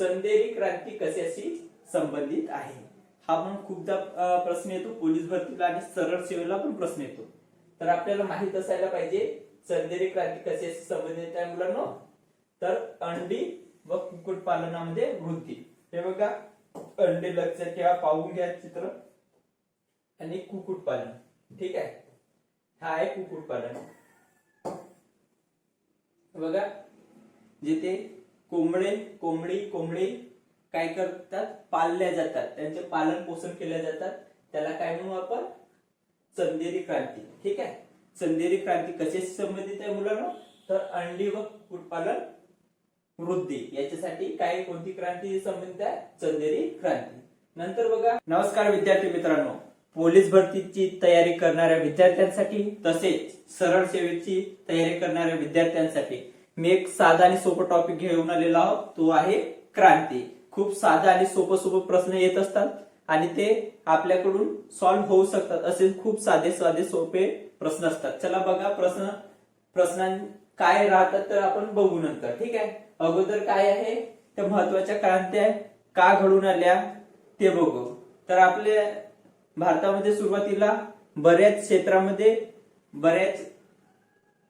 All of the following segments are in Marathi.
चंदेरी क्रांती कशाशी संबंधित आहे? हा पण खूपदा प्रश्न येतो. पोलीस भरतीला आणि सरळ सेवेला पण प्रश्न येतो. तर आपल्याला माहीत असायला पाहिजे चंदेरी क्रांती कशाशी संबंधित आहे मुलांनो? तर अंडी व कुक्कुटपालनामध्ये वृद्धी. हे बघा अंडे लक्षात ठेवा पाहून घ्या चित्र. आणि कुक्कुटपालन. ठीक आहे? हा आहे कुक्कुटपालन. बघा जिथे कोंबडे कोंबडी कोंबडी काय करतात? पाळल्या जातात. त्यांचे पालन पोषण केल्या जातात. त्याला काय म्हणू आपण? चंदेरी क्रांती. ठीक आहे? चंदेरी क्रांती कशाशी संबंधित आहे मुलांना? तर अंडी व कुक्कुटपालन वृद्धी. याच्यासाठी काय कोणती क्रांती संबंधित आहे? चंदेरी क्रांती. नंतर बघा. नमस्कार विद्यार्थी मित्रांनो. पोलीस भरतीची तयारी करणाऱ्या विद्यार्थ्यांसाठी तसेच सरळ सेवेची तयारी करणाऱ्या विद्यार्थ्यांसाठी मी एक साधा आणि सोपं टॉपिक घेऊन आलेलो आहोत. तो आहे क्रांती. खूप साधा आणि सोपं सोपं प्रश्न येत असतात आणि ते आपल्याकडून सॉल्व्ह होऊ शकतात असे खूप साधे साधे सोपे प्रश्न असतात. चला बघा प्रश्न प्रश्नां काय राहतात तर आपण बघू नंतर. ठीक आहे? अगोदर काय आहे? त्या महत्त्वाच्या क्रांत्या का घडून आल्या ते बघू. तर आपल्या भारतामध्ये सुरुवातीला बऱ्याच क्षेत्रामध्ये बऱ्याच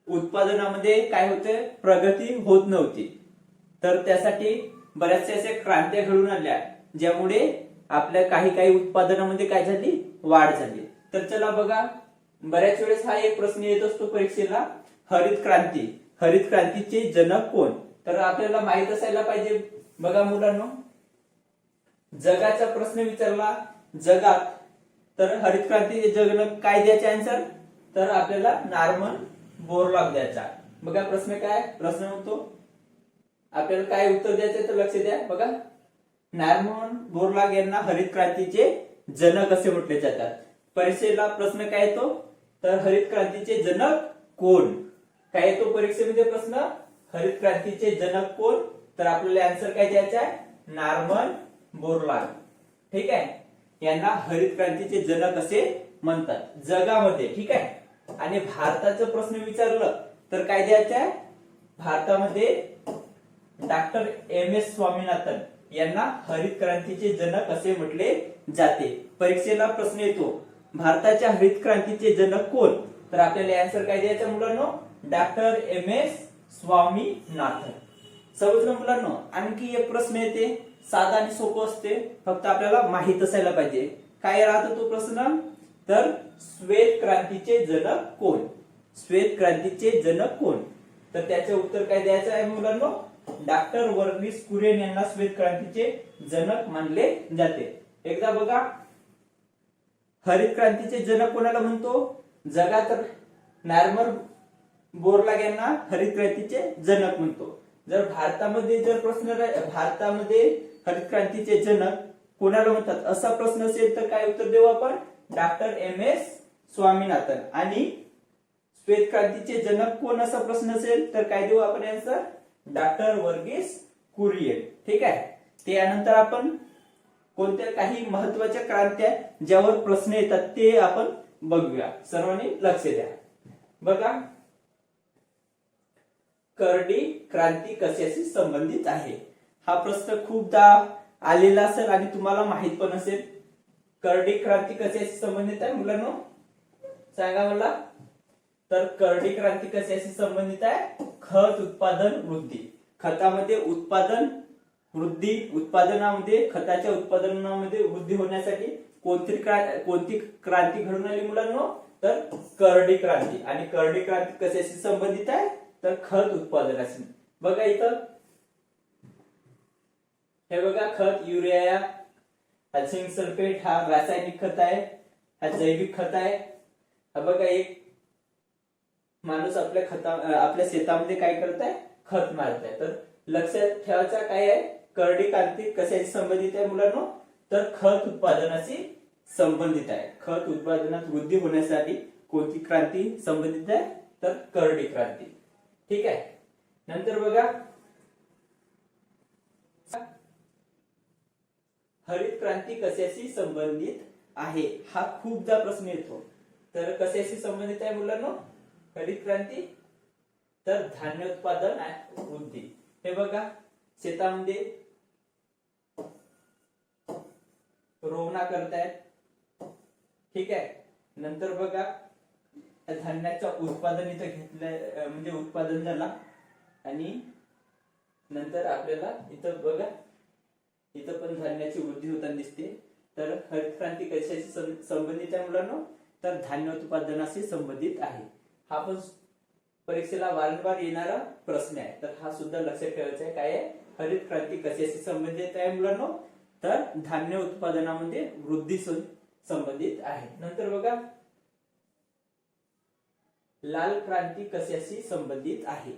उत्पादनामध्ये काय होते प्रगती होत नव्हती. तर त्यासाठी बऱ्याचशा अशा क्रांत्या घडून आल्या ज्यामुळे आपल्या काही काही उत्पादनामध्ये काय झाली? वाढ झाली. तर चला बघा बऱ्याच वेळेस हा एक प्रश्न येत असतो परीक्षेला हरित क्रांती. हरित क्रांतीचे जनक कोण? तर आपल्याला माहीत असायला पाहिजे. बघा मुलांनो जगाचा प्रश्न विचारला जगात. तर हरित क्रांतीचे जनक काय द्यायचे आन्सर तर आपल्याला नॉर्मल बोर बोरलॉग द्यायचा. बघा प्रश्न काय? प्रश्न म्हणतो आपल्याला काय उत्तर द्यायचं तर लक्ष द्या. बघा नॉर्मन बोरलॉग यांना हरित क्रांतीचे जनक असे म्हटले जातात. परीक्षेला प्रश्न काय येतो? तर हरित क्रांतीचे जनक कोण? काय येतो परीक्षेमध्ये प्रश्न? हरित क्रांतीचे जनक कोण? तर आपल्याला आन्सर काय द्यायचा आहे? नॉर्मन बोरलॉग ठीक आहे? यांना हरित क्रांतीचे जनक असे म्हणतात. जगामध्ये ठीक आहे? आणि भारताचा प्रश्न विचारलं तर काय द्यायचं आहे? भारतामध्ये डॉक्टर एम एस स्वामीनाथन यांना हरित क्रांतीचे जनक असे म्हटले जाते. परीक्षेला प्रश्न येतो भारताच्या हरित क्रांतीचे जनक कोण? तर आपल्याला आन्सर काय द्यायचं मुलांनो? Doctor M S Swaminathan. समजलं मुलांनो आणखी एक प्रश्न येते. साधा आणि सोपं असते. फक्त आपल्याला माहीत असायला पाहिजे. काय राहतो तो प्रश्न? तर श्वेत क्रांतीचे जनक कोण? श्वेत क्रांतीचे जनक कोण? तर त्याचे उत्तर काय द्यायचं आहे मुलांनो? डॉक्टर वर्गीस कुरियन यांना श्वेत क्रांतीचे जनक मानले जाते. एकदा बघा. हरित क्रांतीचे जनक कोणाला म्हणतो? जगात नॉर्मल बोरलाग यांना हरित क्रांतीचे जनक म्हणतो. जर भारतामध्ये जर प्रश्न भारतामध्ये हरित क्रांतीचे जनक कोणाला म्हणतात? असा प्रश्न असेल तर काय उत्तर देऊ आपण? Doctor M S Swaminathan. आणि श्वेत क्रांतीचे जनक कोण असा प्रश्न असेल तर काय देऊ आपण आन्सर डॉक्टर वर्गीस कुरियन. ठीक आहे? त्यानंतर आपण कोणत्या काही महत्त्वाच्या क्रांत्या ज्यावर प्रश्न येतात ते आपण बघूया. सर्वांनी लक्ष द्या. बघा. करडी क्रांती कशाशी संबंधित आहे? हा प्रश्न खूपदा आलेला असेल आणि तुम्हाला माहीत पण असेल. करडी क्रांती कशाशी संबंधित आहे मुलांनो? सांगा मला. तर करडी क्रांती कशाशी संबंधित आहे? खत उत्पादन वृद्धी. खतामध्ये उत्पादन वृद्धी उत्पादनामध्ये खताच्या उत्पादनामध्ये वृद्धी होण्यासाठी कोणती कोणती क्रांती घडून आली मुलांनो? तर करडी क्रांती. आणि करडी क्रांती कशाशी संबंधित आहे? तर खत उत्पादनाशी बघा इथं. हे बघा खत युरिया हा झिंक सल्फेट हा रासायनिक खत आहे हा जैविक खत आहे. हा बघा एक माणूस आपल्या खता आपल्या शेतामध्ये काय करत आहे खत मारत आहे तर लक्षात ठेवायचा काय आहे? करडी क्रांती कशाशी संबंधित आहे मुलांनो? तर खत उत्पादनाशी संबंधित आहे. खत उत्पादनात वृद्धी होण्यासाठी कोणती क्रांती संबंधित आहे? तर करडी क्रांती. ठीक आहे? नंतर बघा हरित क्रांती कशाशी संबंधित आहे? हा खूपदा प्रश्न येतो. तर कशाशी संबंधित आहे मुलांना? हरित क्रांती? तर धान्य उत्पादन वृद्धी. हे बघा शेतामध्ये रोवणा करतायत. ठीक आहे. नंतर बघा धान्याचं उत्पादन इथं घेतलं म्हणजे उत्पादन झाला. आणि नंतर आपल्याला इथं बघा इथं पण धान्याची वृद्धी होताना दिसते. तर हरित क्रांती कशाशी संबंधित आहे मुलांना? तर धान्य उत्पादनाशी संबंधित आहे. हा पण परीक्षेला वारंवार येणारा प्रश्न आहे. तर हा सुद्धा लक्षात ठेवायचा आहे. काय आहे? हरित क्रांती कशाशी संबंधित आहे मुलांना? तर धान्य उत्पादनामध्ये वृद्धी संबंधित आहे. नंतर बघा. लाल क्रांती कशाशी संबंधित आहे?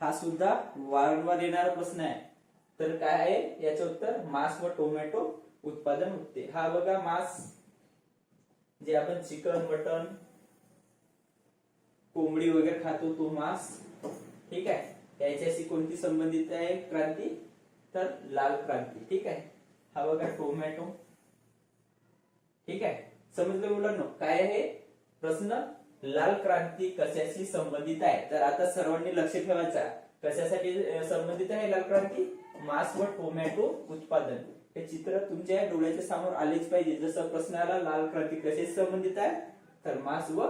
हा सुद्धा वारंवार येणारा प्रश्न आहे. तर काय आहे? याचं उत्तर मांस व टोमॅटो उत्पादन होते. हा बघा मांस जे आपण चिकन मटन कोंबडी वगैरे खातो तो मांस. ठीक आहे? याच्याशी कोणती संबंधित आहे? क्रांती? तर लाल क्रांती. ठीक आहे? हा बघा टोमॅटो. ठीक आहे? समजलं मुलांना? काय आहे? प्रश्न लाल क्रांती कशाशी संबंधित आहे? तर आता सर्वांनी लक्ष ठेवायचा कशासाठी संबंधित आहे लाल क्रांती? मास व टोमॅटो उत्पादन. हे चित्र तुमच्या डोळ्याच्या समोर आलेच पाहिजे. जसं प्रश्नाला लाल क्रांती कशाशी संबंधित आहे तर मास व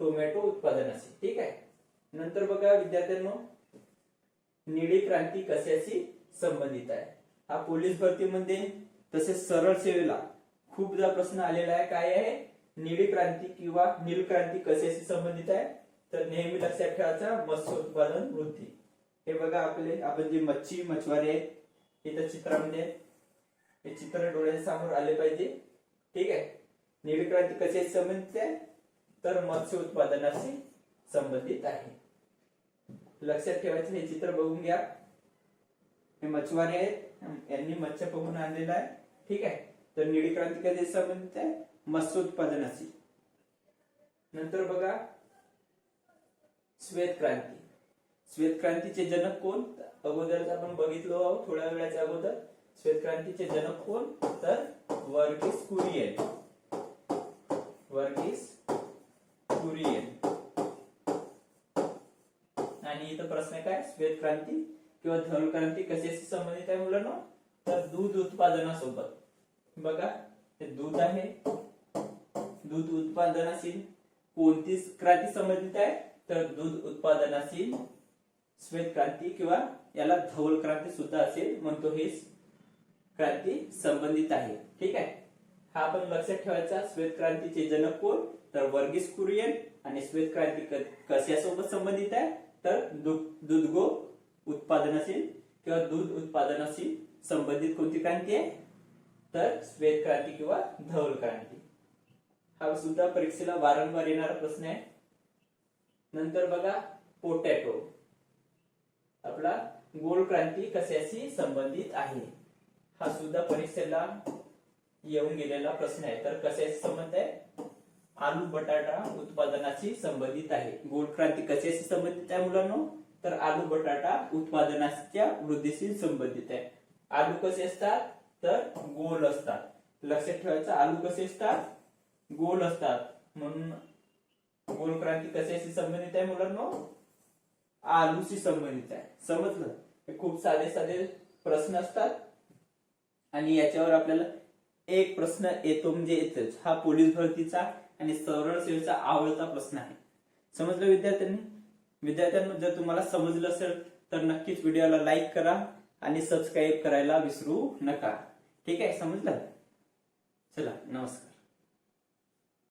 टोमॅटो उत्पादनाशी ठीक आहे? नंतर बघा विद्यार्थ्यांनो निळी क्रांती कशाशी संबंधित आहे? हा पोलीस भरतीमध्ये तसेच सरळ सेवेला खूपदा प्रश्न आलेला आहे. काय आहे? निळी क्रांती किंवा नील क्रांती कशाशी संबंधित आहे? तर नेहमी लक्षात ठेवायचा मत्स्य उत्पादन वृद्धी हे बघा आपले आपण जे मच्छी मछवारे आहेत इथं चित्रामध्ये हे चित्र डोळ्याच्या समोर आले पाहिजे. ठीक आहे? निळी क्रांती कसे संबंधित आहे तर मत्स्य उत्पादनाशी संबंधित आहे. लक्षात ठेवायचं हे चित्र बघून घ्या. हे मच्छवारे आहेत. यांनी मच्छ पकडून आणलेला आहे. ठीक आहे? तर निळी क्रांती कधी संबंधित आहे मत्स्य उत्पादनाशी. नंतर बघा श्वेत क्रांती श्वेत क्रांतीचे जनक कोण? अगोदरच आपण बघितलो आहोत थोड्या वेळाच्या अगोदर. श्वेत क्रांतीचे जनक कोण? तर वर्गीस कुरियन. वर्गीस कुरियन. आणि इथं प्रश्न काय? श्वेत क्रांती किंवा धवल क्रांती कशाशी संबंधित आहे मुलांना? तर दूध उत्पादनासोबत. बघा हे दूध आहे. दूध उत्पादनाशी कोणती क्रांती संबंधित आहे? तर दूध उत्पादनाशी श्वेत क्रांती किंवा याला धवल क्रांती सुद्धा असेल म्हणतो हे क्रांती संबंधित आहे. ठीक आहे? हा आपण लक्षात ठेवायचा श्वेत क्रांतीचे जनक कोण? तर वर्गीस कुरियन आणि श्वेत क्रांती कशासोबत संबंधित आहे? तर दुधगो उत्पादनाशी किंवा दूध उत्पादनाशी संबंधित कोणती क्रांती आहे? तर श्वेत क्रांती किंवा धवल क्रांती. हा सुद्धा परीक्षेला वारंवार येणारा प्रश्न आहे. नंतर बघा पोटॅटो आपला गोल क्रांती कशाशी संबंधित आहे? हा सुद्धा परीक्षेला येऊन गेलेला प्रश्न आहे. तर कशाशी संबंध आहे? आलू बटाटा उत्पादनाशी संबंधित आहे. गोल क्रांती कशाशी संबंधित आहे मुलांना? तर आलू बटाटा उत्पादनाच्या वृद्धीशी संबंधित आहे. आलू कसे असतात? तर गोल असतात. लक्षात ठेवायचं आलू कसे असतात? गोल असतात. म्हणून गोल क्रांती कशाशी संबंधित आहे मुलांना? आलूशी संबंधित आहे. समजलं? हे खूप साधे साधे प्रश्न असतात. आणि याच्यावर आपल्याला एक प्रश्न येतो म्हणजे येतोच. हा पोलीस भरतीचा आणि सरळ सेवेचा आवडता प्रश्न आहे. समजलं विद्यार्थ्यांनी? विद्यार्थ्यांना जर तुम्हाला समजलं असेल तर नक्कीच व्हिडिओला लाईक करा आणि सबस्क्राईब करायला विसरू नका. ठीक आहे? समजलं? चला नमस्कार.